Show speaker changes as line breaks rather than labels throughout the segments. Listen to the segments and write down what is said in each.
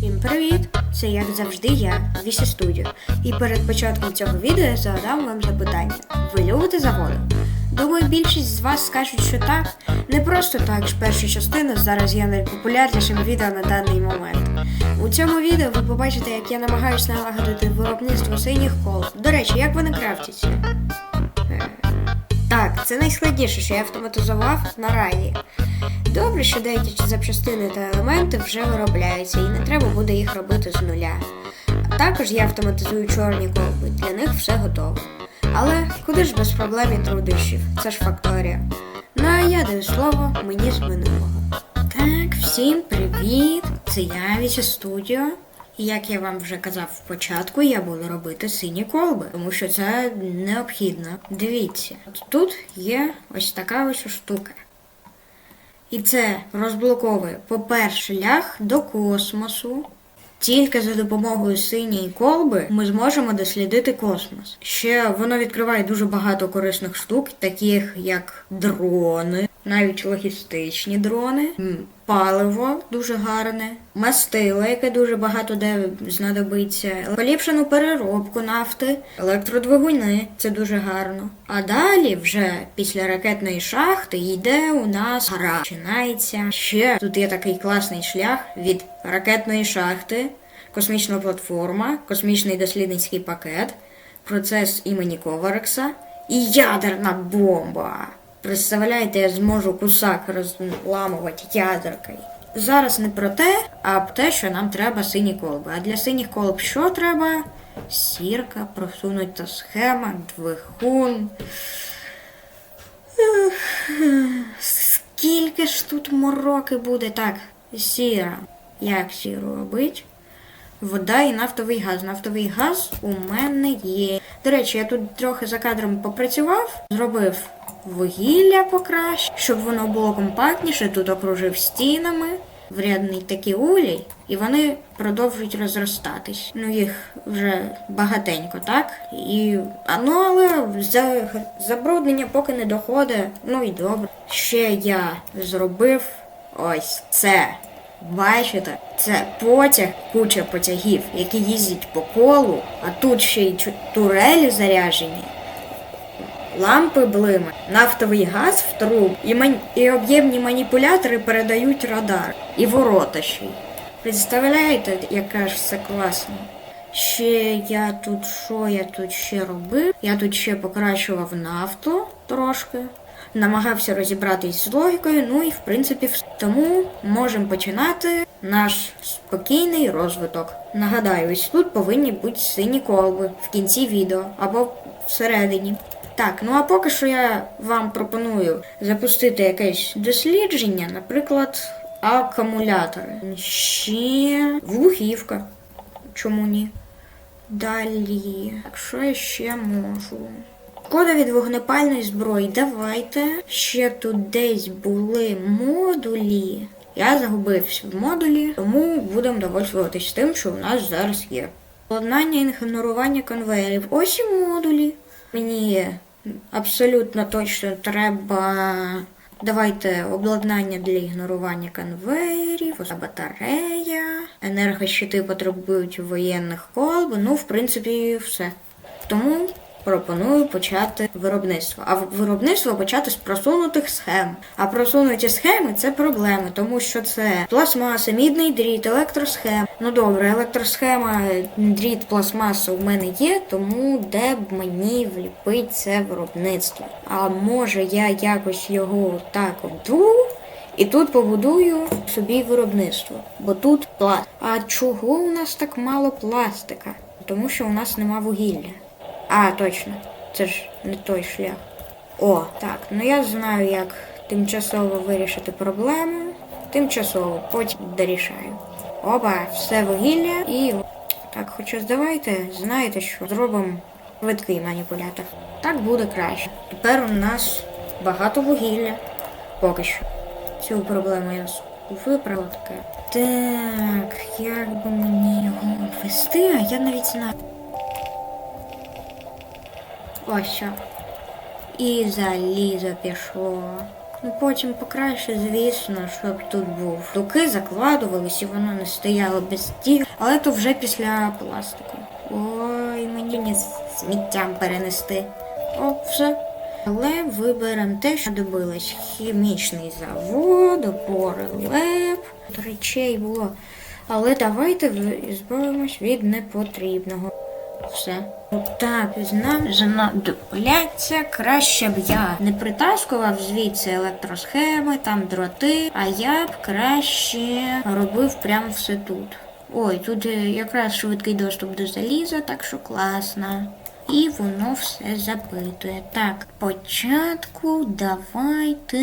Всім привіт! Це як завжди я, Вісі Студіо. І перед початком цього відео я задам вам запитання. Ви любите заводи? Думаю, більшість з вас скажуть, що так. Не просто так ж перша частина зараз є найпопулярнішим відео на даний момент. У цьому відео ви побачите, як я намагаюся налагодити виробництво синіх кол. До речі, як вони крафтяться? Так, це найскладніше, що я автоматизував на раї. Добре, що деякі запчастини та елементи вже виробляються, і не треба буде їх робити з нуля. Також я автоматизую чорні колби, для них все готово. Але куди ж без проблем і трудищів? Це ж факторія. Ну а я даю слово мені з минулого. Так, всім привіт! Це я Віся Студіо. Як я вам вже казав в початку, я буду робити сині колби, тому що це необхідно. Дивіться, от тут є ось така ось штука. І це розблоковує, по-перше, шлях до космосу. Тільки за допомогою синьої колби ми зможемо дослідити космос. Ще воно відкриває дуже багато корисних штук, таких як дрони, навіть логістичні дрони, паливо дуже гарне, мастило, яке дуже багато де знадобиться, поліпшену переробку нафти, електродвигуни, це дуже гарно. А далі, вже після ракетної шахти, йде у нас гра. Починається ще тут є такий класний шлях від ракетної шахти, космічна платформа, космічний дослідницький пакет, процес імені Коварекса і ядерна бомба. Представляєте, я зможу кусак розламувати ядеркою. Зараз не про те, а про те, що нам треба сині колби. А для синіх колб що треба? Сірка, просунута схема, двигун. Скільки ж тут мороки буде? Так, сіра. Як сіру робить? Вода і нафтовий газ. Нафтовий газ у мене є. До речі, я тут трохи за кадром попрацював, зробив вугілля покраще, щоб воно було компактніше, тут окружив стінами, врядний такий улій, і вони продовжують розростатись. Ну, їх вже багатенько, так? І, ну, але за, забруднення поки не доходить. Ну і добре. Ще я зробив ось це. Бачите, це потяг, куча потягів, які їздять по колу, а тут ще й турелі заряжені, лампи блими, нафтовий газ в труб і, ман... і об'ємні маніпулятори передають радар і ворота ще. Представляєте, яка ж все класно? Ще я тут що я тут ще робив? Я тут ще покращував нафту трошки. Намагався розібратись з логікою, ну і в принципі все. Тому можемо починати наш спокійний розвиток. Нагадаю, ось тут повинні бути сині колби в кінці відео або всередині. Так, ну а поки що я вам пропоную запустити якесь дослідження, наприклад, акумулятори. Ще вухівка. Чому ні? Далі. Так, що я ще можу? Шкода від вогнепальної зброї. Давайте. Ще тут десь були модулі. Я загубився в модулі, тому будемо довольствуватись тим, що у нас зараз є. Обладнання ігнорування конвеєрів. Ось і модулі. Мені абсолютно точно треба. Давайте обладнання для ігнорування конвейерів, батарея, енергощити потребують воєнних колб. Ну, в принципі, все. Тому пропоную почати виробництво. А виробництво почати з просунутих схем. А просунуті схеми це проблеми, тому що це пластмаса, мідний дріт, електросхем. Ну добре, електросхема, дріт, пластмаса у мене є, тому де б мені вліпити це виробництво? А може я якось його так обду? І тут побудую собі виробництво, бо тут пласт. А чого у нас так мало пластика? Тому що у нас нема вугілля. А, точно, це ж не той шлях. О, так, ну я знаю, як тимчасово вирішити проблему. Тимчасово, потім дорішаю. Опа, все вугілля і. Так, хоча давайте, знаєте що, зробимо швидкий маніпулятор. Так буде краще. Тепер у нас багато вугілля. Поки що. Цю проблему я виправила таке. Так, як би мені його ввести, а я навіть знаю. Ось що. І залізо пішло. Ну потім покраще, звісно, щоб тут був. Дуки закладувались і воно не стояло без стіл. Але то вже після пластику. Ой, мені не сміттям перенести. О, все. Але виберемо те, що добилось. Хімічний завод, опори леп. Речей було. Але давайте збавимось від непотрібного. Все. Так, нам знадобляться. Краще б я не притаскував звідси електросхеми, там дроти, а я б краще робив прямо все тут. Ой, тут е, якраз швидкий доступ до заліза, так що класно. І воно все запитує. Так, спочатку давайте.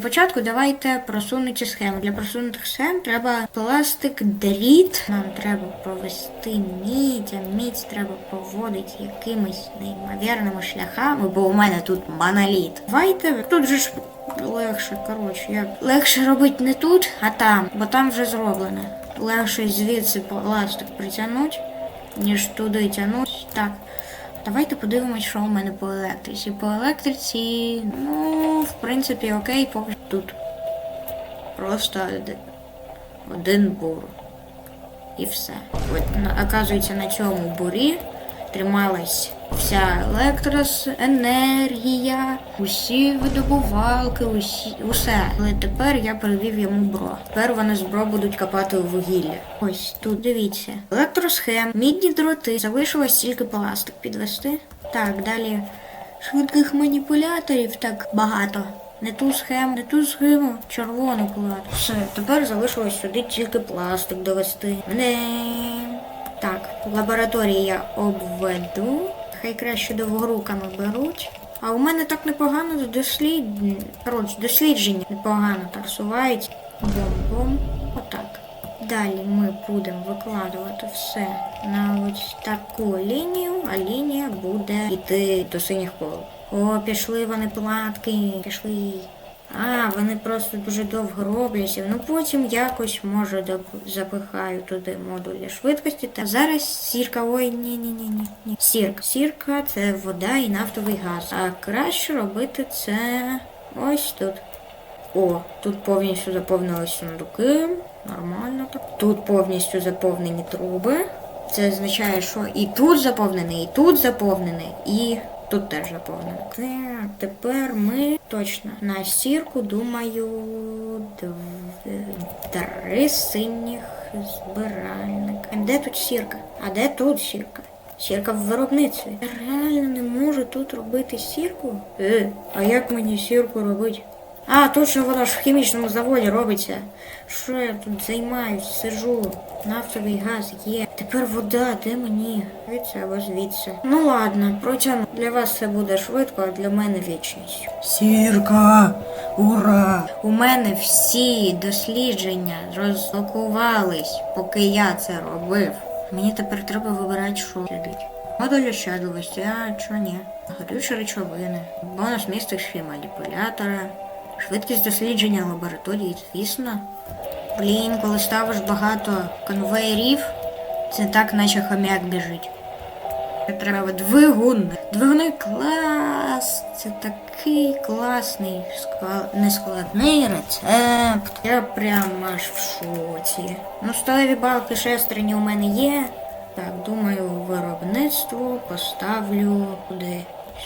Спочатку давайте просунуті схеми. Для просунутих схем треба пластик, дріт. Нам треба провести мідь, а мідь треба проводити якимись неймовірними шляхами, бо у мене тут моноліт. Давайте тут же ж легше, коротше, як легше робити не тут, а там, бо там вже зроблено. Легше звідси пластик притягнути ніж туди тянуть. Так. Давайте подивимось, що у мене по електриці. По електриці, ну, в принципі, окей, поки тут. Просто один, бур. І все. От, оказується, на цьому бурі трималась вся електроенергія, усі видобувалки, усі, усе. Але тепер я привів йому бро. Тепер вони з бро будуть копати у вугілля. Ось тут дивіться. Електросхем, мідні дроти. Залишилось тільки пластик підвести. Так, далі швидких маніпуляторів так багато. Не ту схему, не ту схему, червону кладу. Все, тепер залишилось сюди тільки пластик довести. Не. Так, в лабораторії я обведу. Хай краще довгоруками беруть. А у мене так непогано дослід... Коротше, дослідження непогано так сувають. Бом-бом. Отак. Далі ми будемо викладувати все на ось таку лінію, а лінія буде йти до синіх кол. О, пішли вони платки, пішли. А, вони просто дуже довго робляться. Ну потім якось може запихаю туди модулі швидкості. Та зараз сірка. Ой, ні, ні, ні, ні, ні. Сірка. Сірка це вода і нафтовий газ. А краще робити це ось тут. О, тут повністю заповнились сундуки. Нормально так. Тут повністю заповнені труби. Це означає, що і тут заповнений, і тут заповнений, і тут теж заповнений. Тепер ми точно на сірку, думаю, три синіх збиральника. Де тут сірка? А де тут сірка? Сірка в виробництві. Я реально не можу тут робити сірку? Е, а як мені сірку робити? А, точно воно ж в хімічному заводі робиться. Що я тут займаюсь, сижу, нафтовий газ є. Тепер вода, де мені? Звідси або звідси. Ну ладно, протягну. Для вас це буде швидко, а для мене вічність.
Сірка! Ура!
У мене всі дослідження розблокувались, поки я це робив. Мені тепер треба вибирати, що сидить. Модуль ощадливості, а чого ні? Горючі речовини, бонус містищі маніпулятора, швидкість дослідження лабораторії, звісно. Блін, коли ставиш багато конвейерів, це так, наче хомяк біжить. Треба двигун. Двигуни клас. Це такий класний нескладний рецепт. Я прям аж в шоці. Ну, сталеві балки шестерні у мене є. Так, думаю, виробництво поставлю куди?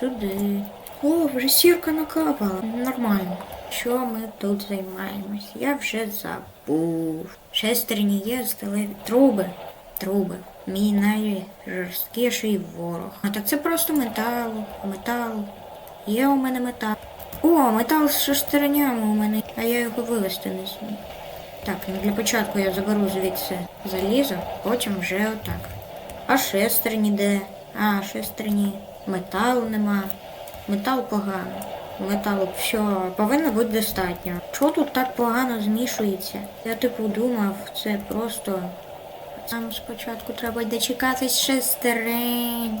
Сюди. О, вже сірка накапала. Нормально. Що ми тут займаємось? Я вже забув. Шестерні є, сталеві труби. Труби. Мій найжорсткіший ворог. А так це просто метал. Метал. Є у мене метал. О, метал з шестернями у мене, а я його вивезти не зміг. Так, ну для початку я заберу звідси залізо, потім вже отак. А шестерні де? А, шестерні. Металу нема. Метал погано. Металу все, повинно бути достатньо. Чого тут так погано змішується? Я типу думав, це просто. Нам спочатку треба дочекатись шестерень.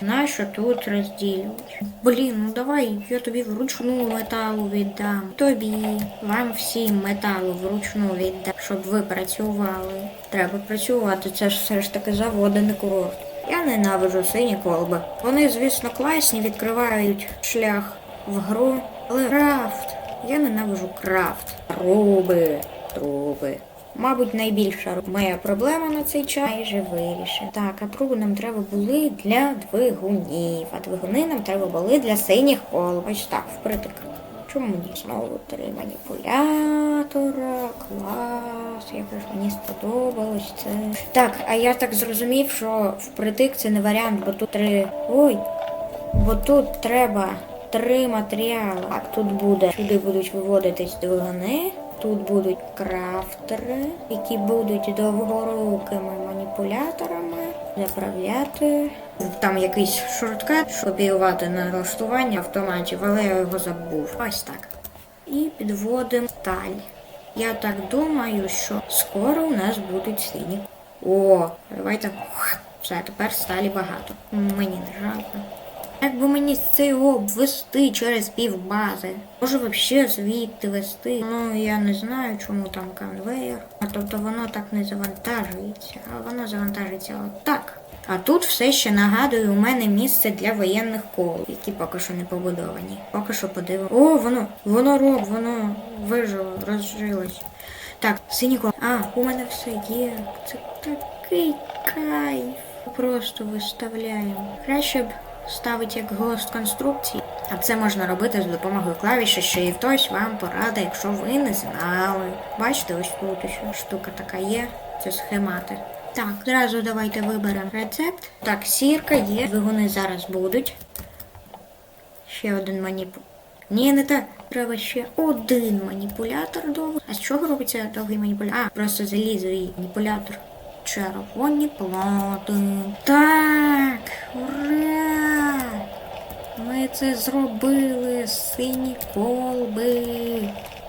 Нащо тут розділювати? Блін, ну давай я тобі вручну металу віддам. Тобі, вам всім металу вручну віддам, щоб ви працювали. Треба працювати, це ж все ж таки завод, а не курорт. Я ненавиджу сині колби. Вони, звісно, класні, відкривають шлях в гру. Але крафт, Я ненавижу крафт. Труби. Труби. Мабуть, найбільша моя проблема на цей час майже вирішена. Так, а труби нам треба були для двигунів, а двигуни нам треба були для синіх кол. Ось так, впритик. Чому ні? Знову три маніпулятора. Клас, якось мені сподобалось це. Так, а я так зрозумів, що впритик це не варіант, бо тут три. Ой. Бо тут треба три матеріали. Так, тут буде. Сюди будуть виводитись двигуни. Тут будуть крафтери, які будуть довгорукими маніпуляторами заправляти. Там якийсь шорткат, щоб копіювати налаштування автоматів, але я його забув. Ось так. І підводимо сталь. Я так думаю, що скоро у нас будуть сині. О, давайте. Все, тепер сталі багато. Мені не жалко. Як би мені це його обвести через півбази? Може взагалі звідти вести? Ну я не знаю, чому там конвейер. А тобто воно так не завантажується, а воно завантажується отак. А тут все ще нагадую, у мене місце для воєнних кол, які поки що не побудовані. Поки що подивимо. О, воно, воно роб, воно вижило, розжилось. Так, синій кол. А, у мене все є. Це такий кайф. Просто виставляємо. Краще б ставити як гост конструкції. А це можна робити з допомогою клавіші, що і хтось вам порада, якщо ви не знали. Бачите, ось тут ось штука така є. Це схемати. Так, зразу давайте виберемо рецепт. Так, сірка є. Двигуни зараз будуть. Ще один маніпу. Ні, не так. Треба ще один маніпулятор довгий. А з чого робиться довгий маніпулятор? А, просто залізовий маніпулятор. Червоні плати. Так, ура! Ми це зробили, сині колби.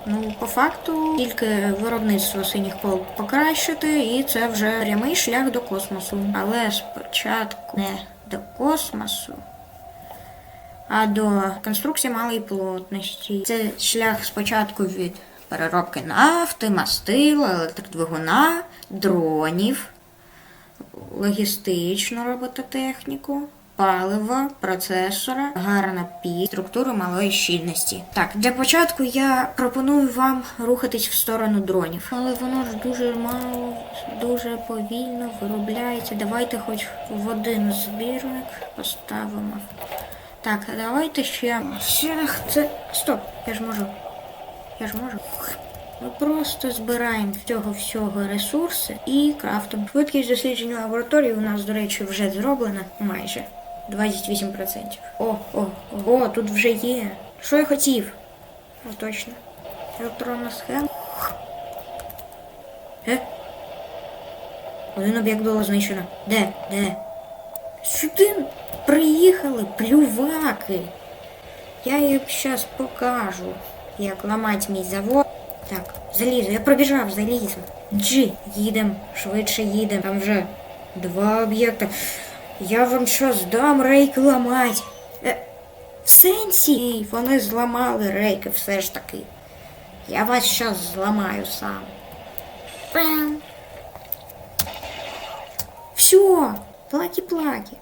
Ну, по факту, тільки виробництво синіх колб покращити, і це вже прямий шлях до космосу. Але спочатку не до космосу, а до конструкції малої плотності. Це шлях спочатку від переробки нафти, мастила, електродвигуна, дронів, логістичну робототехніку, палива, процесора, гарна пі, структуру малої щільності. Так, для початку я пропоную вам рухатись в сторону дронів. Але воно ж дуже мало, дуже повільно виробляється. Давайте хоч в один збірник поставимо. Так, давайте ще. Це. Стоп, я ж можу. Я ж можу. Ми просто збираємо цього всього ресурси і крафтом. Швидкість дослідження лабораторії у нас, до речі, вже зроблена майже 28%. О, о, о, тут вже є. Що я хотів? Ну, точно. Електронна схема. Е? Один об'єкт було знищено. Де? Де? Сюди приїхали плюваки. Я їм зараз покажу, як ламати мій завод. Так, залізо, я пробіжав, залізо. Джи, їдем, швидше їдем. Там вже два об'єкти. Я вам що здам рейки ламать? Е, в сенсі? Ні, вони зламали рейки все ж таки. Я вас щас зламаю сам. Пам. Все, плакі-плакі.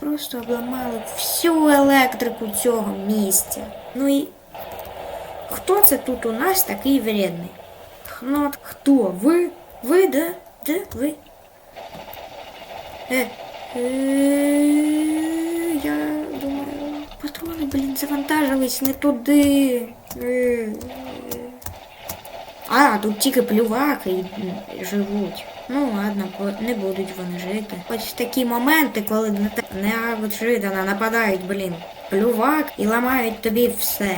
Просто обламали всю електрику цього місця. Ну і хто це тут у нас такий вредний? Ну, хто? Ви? Ви, да? Де ви? Е, е, я думаю, патрони, блін, завантажились не туди. Е. А, тут тільки плюваки живуть. Ну ладно, не будуть вони жити. Ось такі моменти, коли неожиданно нападають, блін, плювак і ламають тобі все.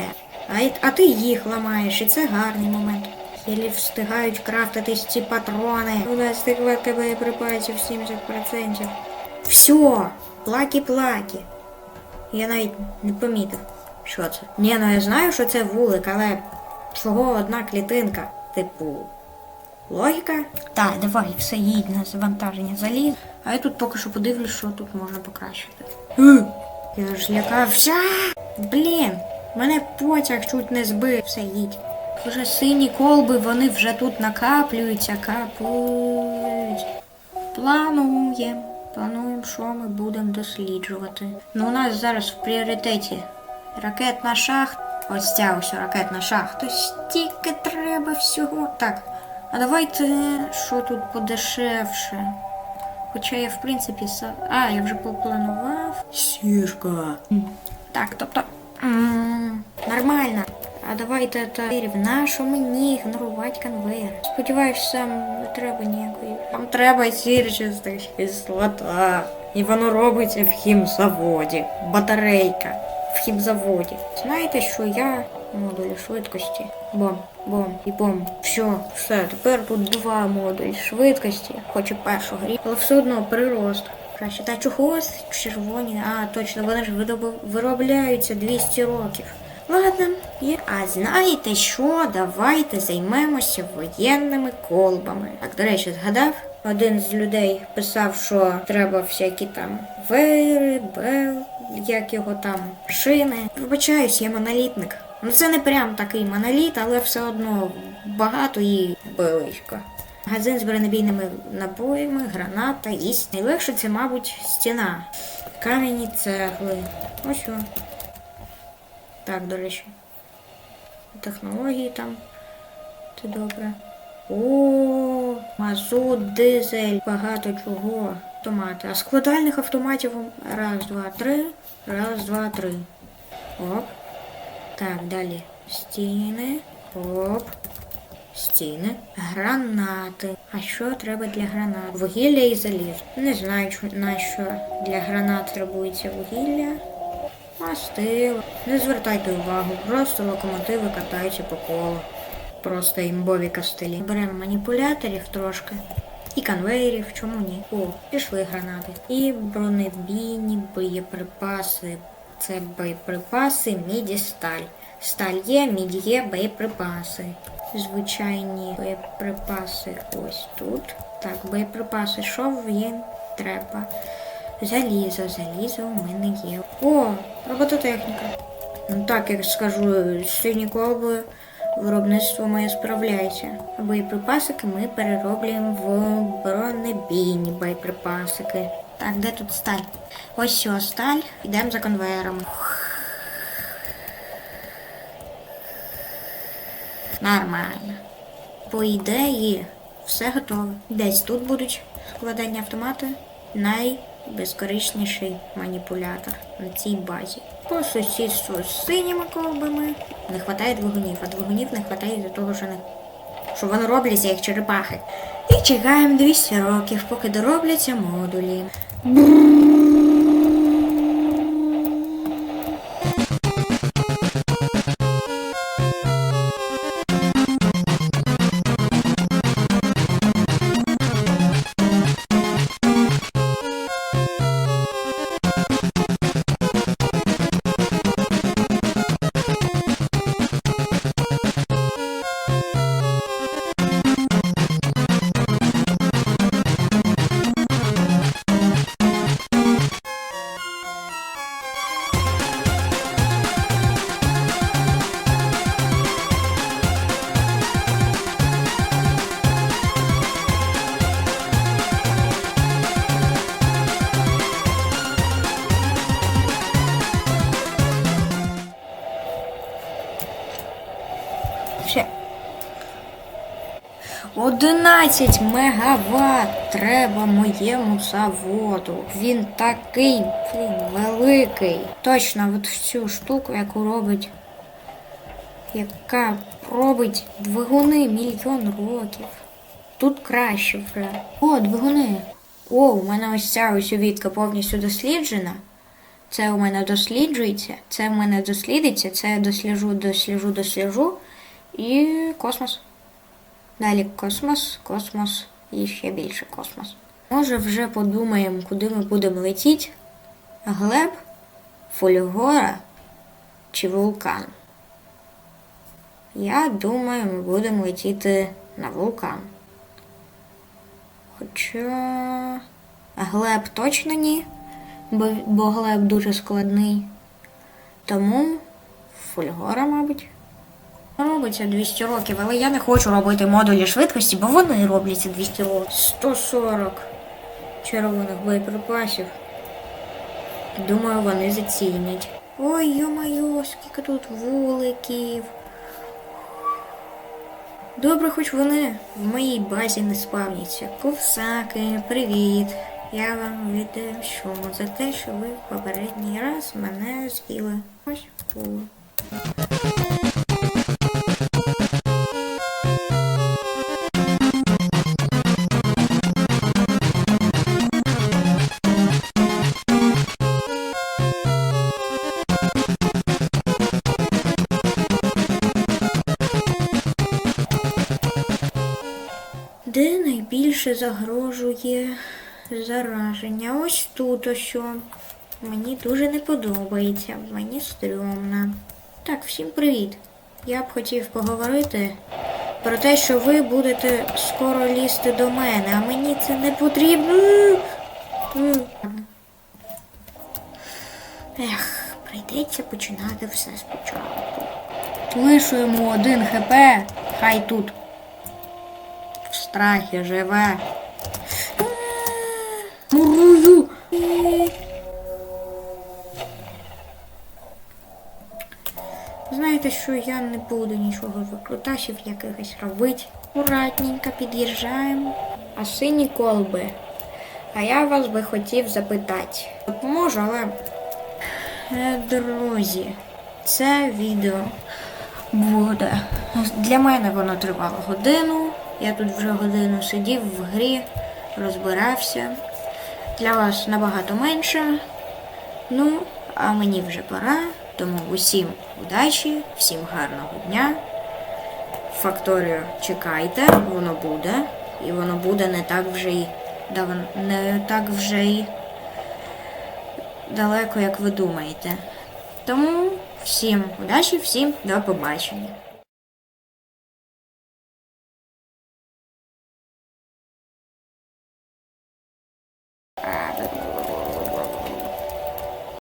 А, а ти їх ламаєш, і це гарний момент. Єлі встигають крафтитись ці патрони. У нас нехватка боєприпасів 70%. Все, плакі-плакі. Я навіть не помітив, що це. Ні, ну я знаю, що це вулик, але чого одна клітинка? Типу, логіка? Так, давай, все їдь на завантаження заліз. А я тут поки що подивлюсь, що тут можна покращити. Е, Я ж лякався. Блін, мене потяг чуть не збив. Все, їдь. Вже сині колби, вони вже тут накаплюються, капають. Плануємо. Плануємо, що ми будемо досліджувати. Ну, у нас зараз в пріоритеті ракетна шахта. Ось ця ось ракетна шахта. Стільки треба всього. Так. А давайте що тут подешевше. Хоча я в принципі са. А, я вже попланував.
Сірка.
Так, тобто. м, Нормально. А давайте та в нашу мені ігнорувати конвейер. Сподіваюсь, сам не треба ніякої. Вам треба сірчиста кислота. І воно робиться в хімзаводі. Батарейка в хімзаводі. Знаєте, що я модулі швидкості. Бом, бом і бом. Все, все, тепер тут два модулі швидкості, хоч і першого рівня, але все одно прирост. Краще. Та чогось червоні. А, точно, вони ж виробляються 200 років. Ладно. А знаєте що? Давайте займемося воєнними колбами. Так, до речі, згадав, один з людей писав, що треба всякі там вейри, бел, як його там, шини. Вибачаюсь, я монолітник. Ну це не прям такий моноліт, але все одно багато і близько. Магазин з бронебійними набоями, граната, ість. Найлегше це, мабуть, стіна. Кам'яні цегли. Ось що. Так, до речі. Технології там. Це добре. О, мазут, дизель, багато чого. Автомати. А складальних автоматів раз, два, три. Раз, два, три. Оп. Так, далі. Стіни. Оп. Стіни. Гранати. А що треба для гранат? Вугілля і заліз. Не знаю, на що для гранат требується вугілля. Мастило. Не звертайте увагу, просто локомотиви катаються по колу. Просто імбові костелі. Беремо маніпуляторів трошки. І конвейерів, чому ні? О, пішли гранати. І бронебійні боєприпаси. Це боєприпаси, міді, сталь. Сталь є, міді є, боєприпаси. Звичайні боєприпаси ось тут. Так, боєприпаси, що їм треба? Залізо, залізо у мене є. О, робототехніка. Ну так, як скажу, сині колби виробництво моє справляється. Боєприпасики ми перероблюємо в бронебійні боєприпасики. Так, де тут сталь? Ось що, сталь. Йдемо за конвейером. Нормально. По ідеї, все готове. Десь тут будуть складання автомати. Найбезкорисніший маніпулятор на цій базі. По сусідству з синіми колбами не вистачає двигунів, а двигунів не вистачає до того, що не що вони робляться як черепахи. І чекаємо 200 років, поки доробляться модулі. Ще. 11 мегаватт треба моєму заводу. Він такий великий. Точно, от в цю штуку, яку робить. Яка робить двигуни мільйон років. Тут краще вже. О, двигуни. О, у мене ось ця ось увітка повністю досліджена. Це у мене досліджується, це в мене дослідиться, це я досліджу, досліджу, досліджу. І космос. Далі космос, космос і ще більше космос. Може, вже подумаємо, куди ми будемо летіти? Глеб, Фольгора чи вулкан? Я думаю, ми будемо летіти на вулкан. Хоча Глеб точно ні, бо, Глеб дуже складний. Тому Фольгора, мабуть. Робиться 200 років, але я не хочу робити модулі швидкості, бо вони робляться 200 років. 140 червоних боєприпасів. Думаю, вони зацінять. Ой, йо-моє, скільки тут вуликів. Добре, хоч вони в моїй базі не спавняться. Ковсаки, привіт. Я вам віддячу за те, що ви попередній раз мене з'їли. Ось було. Найбільше загрожує зараження? Ось тут ось. Мені дуже не подобається, мені стрьомно. Так, всім привіт. Я б хотів поговорити про те, що ви будете скоро лізти до мене, а мені це не потрібно. Ех, прийдеться починати все спочатку. Лишу йому один хп, хай тут в страхі живе. Мурую. Знаєте, що я не буду нічого викрутасів якихось робити. Акуратненько під'їжджаємо. А сині колби. А я вас би хотів запитати. Допоможу, але. Е, Друзі, це відео буде. Для мене воно тривало годину. Я тут вже годину сидів в грі, розбирався. Для вас набагато менше. Ну, а мені вже пора. Тому усім удачі, всім гарного дня. Факторію чекайте, воно буде. І воно буде не так вже й дав- не так вже й далеко, як ви думаєте. Тому всім удачі, всім до побачення.